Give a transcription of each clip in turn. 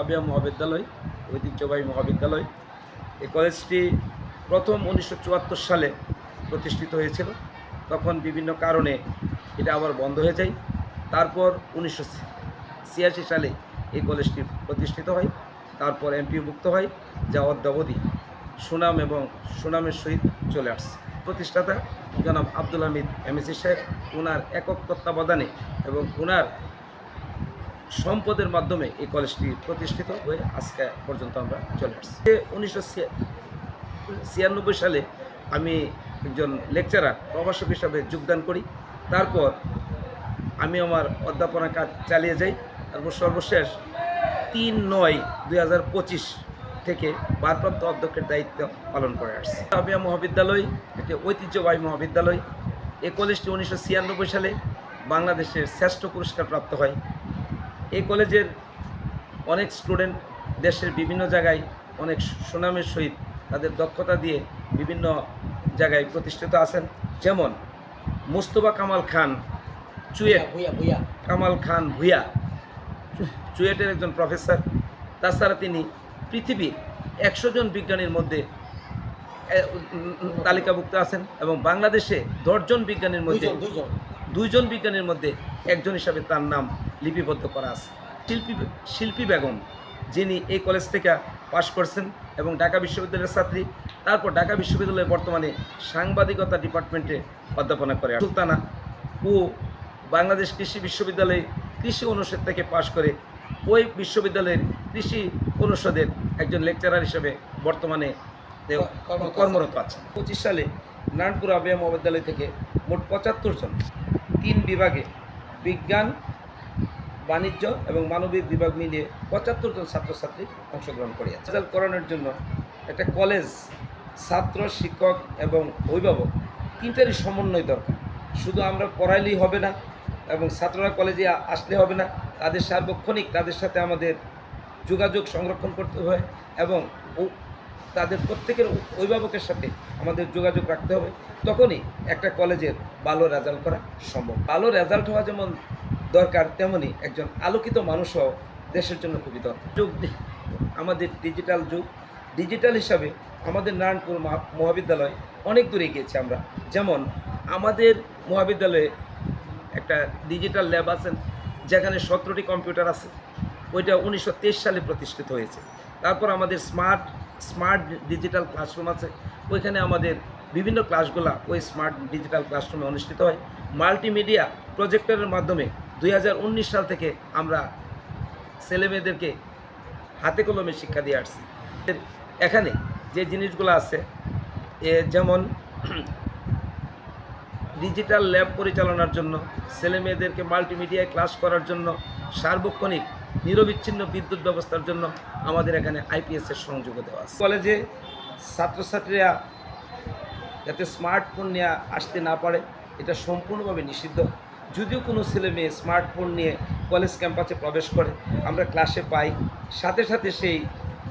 আবিয়া মহাবিদ্যালয়, ঐতিহ্যবাহী মহাবিদ্যালয়। এই কলেজটি প্রথম উনিশশো চুয়াত্তর সালে প্রতিষ্ঠিত হয়েছিল। তখন বিভিন্ন কারণে এটা আবার বন্ধ হয়ে যায়। তারপর উনিশশো ছিয়াশি সালে এই কলেজটি প্রতিষ্ঠিত হয়। তারপর এমপিভুক্ত হয় যা অদ্যাবধি সুনাম এবং সুনামের সহিত চলে আসছে। প্রতিষ্ঠাতা জনাব আব্দুল হামিদ এমএসি সাহেব ওনার একক তত্ত্বাবধানে এবং ওনার সম্পদের মাধ্যমে এই কলেজটি প্রতিষ্ঠিত হয়ে আজকে পর্যন্ত আমরা চলে আসছি। উনিশশো ছিয়ানব্বই সালে আমি একজন লেকচারার প্রভাষক হিসাবে যোগদান করি। তারপর আমি আমার অধ্যাপনা কাজ চালিয়ে যাই। তারপর সর্বশেষ তিন নয় দুই থেকে ভারপ্রাপ্ত অধ্যক্ষের দায়িত্ব পালন করে আসছি। আবিয়া মহাবিদ্যালয়, একটি ঐতিহ্যবাহী মহাবিদ্যালয়। এই কলেজটি উনিশশো ছিয়ানব্বই সালে বাংলাদেশের শ্রেষ্ঠ পুরস্কার প্রাপ্ত হয়। এই কলেজের অনেক স্টুডেন্ট দেশের বিভিন্ন জায়গায় অনেক সুনামের সহিত তাদের দক্ষতা দিয়ে বিভিন্ন জায়গায় প্রতিষ্ঠিত আছেন। যেমন মুস্তফা কামাল খান চুয়েট ভুইয়া ভুইয়া কামাল খান ভুইয়া চুয়েটের একজন প্রফেসর তাছাড়া তিনি পৃথিবীর একশো জন বিজ্ঞানীর মধ্যে তালিকাভুক্ত আছেন এবং বাংলাদেশে দশজন বিজ্ঞানীর মধ্যে দুইজন বিজ্ঞানীর মধ্যে একজন হিসাবে তার নাম লিপিবদ্ধ করা আছে। শিল্পী শিল্পী বেগম, যিনি এই কলেজ থেকে পাশ করছেন এবং ঢাকা বিশ্ববিদ্যালয়ের ছাত্রী। তারপর ঢাকা বিশ্ববিদ্যালয়ে বর্তমানে সাংবাদিকতা ডিপার্টমেন্টে অধ্যাপনা করে। সুলতানা ও বাংলাদেশ কৃষি বিশ্ববিদ্যালয়ে কৃষি অনুষদ থেকে পাশ করে ওই বিশ্ববিদ্যালয়ের কৃষি অনুষদের একজন লেকচারার হিসেবে বর্তমানে কর্মরত কর্মরত আছে পঁচিশ সালে নারায়ণপুর আবিয়া মহাবিদ্যালয় থেকে মোট পঁচাত্তর জন তিন বিভাগে বিজ্ঞান, বাণিজ্য এবং মানবিক বিভাগ মিলিয়ে পঁচাত্তর জন ছাত্রছাত্রী অংশগ্রহণ করে আছে করানোর জন্য একটা কলেজ, ছাত্র, শিক্ষক এবং অভিভাবক তিনটারই সমন্বয় দরকার। শুধু আমরা পড়াইলেই হবে না এবং ছাত্ররা কলেজে আসলে হবে না, তাদের সার্বক্ষণিক তাদের সাথে আমাদের যোগাযোগ সংরক্ষণ করতে হয় এবং তাদের প্রত্যেকের অভিভাবকের সাথে আমাদের যোগাযোগ রাখতে হবে। তখনই একটা কলেজের ভালো রেজাল্ট করা সম্ভব। ভালো রেজাল্ট হওয়া যেমন দরকার তেমনি একজন আলোকিত মানুষও দেশের জন্য খুবই দরকার। যুগ আমাদের ডিজিটাল যুগ। ডিজিটাল হিসাবে আমাদের নারায়ণপুর মহাবিদ্যালয় অনেক দূরে গিয়েছে আমরা। যেমন আমাদের মহাবিদ্যালয়ে একটা ডিজিটাল ল্যাব আছেন যেখানে সতেরোটি কম্পিউটার আছে। ওইটা উনিশশো তেইশ সালে প্রতিষ্ঠিত হয়েছে। তারপর আমাদের স্মার্ট স্মার্ট ডিজিটাল ক্লাসরুম আছে। ওইখানে আমাদের বিভিন্ন ক্লাসগুলা ওই স্মার্ট ডিজিটাল ক্লাসরুমে অনুষ্ঠিত হয়। মাল্টিমিডিয়া প্রজেক্টরের মাধ্যমে দু হাজার উনিশ সাল থেকে আমরা ছেলেমেয়েদেরকে হাতে কলমে শিক্ষা দিয়ে আসছি। এখানে যে জিনিসগুলো আছে, এ যেমন ডিজিটাল ল্যাব পরিচালনার জন্য, ছেলে মেয়েদেরকে মাল্টিমিডিয়ায় ক্লাস করার জন্য সার্বক্ষণিক নিরবিচ্ছিন্ন বিদ্যুৎ ব্যবস্থার জন্য আমাদের এখানে আইপিএসের সংযোগ দেওয়া আছে। কলেজে ছাত্রছাত্রীরা যাতে স্মার্টফোন নিয়ে আসতে না পারে, এটা সম্পূর্ণভাবে নিষিদ্ধ। যদিও কোনো ছেলে মেয়ে স্মার্টফোন নিয়ে কলেজ ক্যাম্পাসে প্রবেশ করে, আমরা ক্লাসে পাই, সাথে সাথে সেই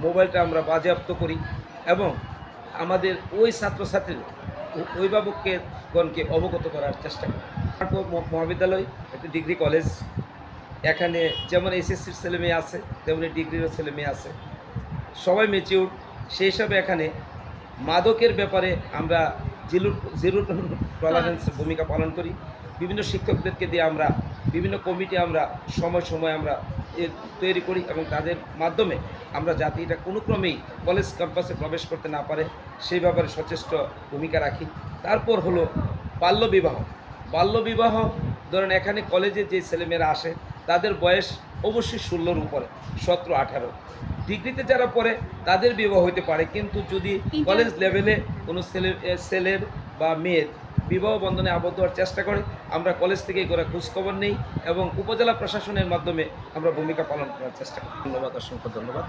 মোবাইলটা আমরা বাজেয়াপ্ত করি এবং আমাদের ওই ছাত্রছাত্রীর অভিভাবককে গণকে অবগত করার চেষ্টা করি। মহাবিদ্যালয়, একটি ডিগ্রি কলেজ এখানে যেমন এসএসসির ছেলে মেয়ে আছে তেমনি ডিগ্রিরও ছেলে মেয়ে আছে। সবাই মেচিউর সেই হিসাবে এখানে মাদকের ব্যাপারে আমরা জিরো জিরো টলারেন্সের ভূমিকা পালন করি। বিভিন্ন শিক্ষকদেরকে দিয়ে আমরা বিভিন্ন কমিটি আমরা সময় সময় আমরা তৈরি করি এবং তাদের মাধ্যমে আমরা যাতে এটা কোনো ক্রমেই কলেজ ক্যাম্পাসে প্রবেশ করতে না পারে সেই ব্যাপারে সচেষ্ট ভূমিকা রাখি। তারপর হলো বাল্যবিবাহ। বাল্যবিবাহ ধরেন এখানে কলেজে যে ছেলেমেয়েরা আসে তাদের বয়স অবশ্যই ষোলোর উপরে সতেরো আঠারো। ডিগ্রিতে যারা পড়ে তাদের বিবাহ হইতে পারে। কিন্তু যদি কলেজ লেভেলে কোনো ছেলে ছেলের বা মেয়ের বিবাহ বন্ধনে আবদ্ধ হওয়ার চেষ্টা করে আমরা কলেজ থেকে করে খোঁজখবর নেই এবং উপজেলা প্রশাসনের মাধ্যমে আমরা ভূমিকা পালন করার চেষ্টা করি। ধন্যবাদ অসংখ্য ধন্যবাদ।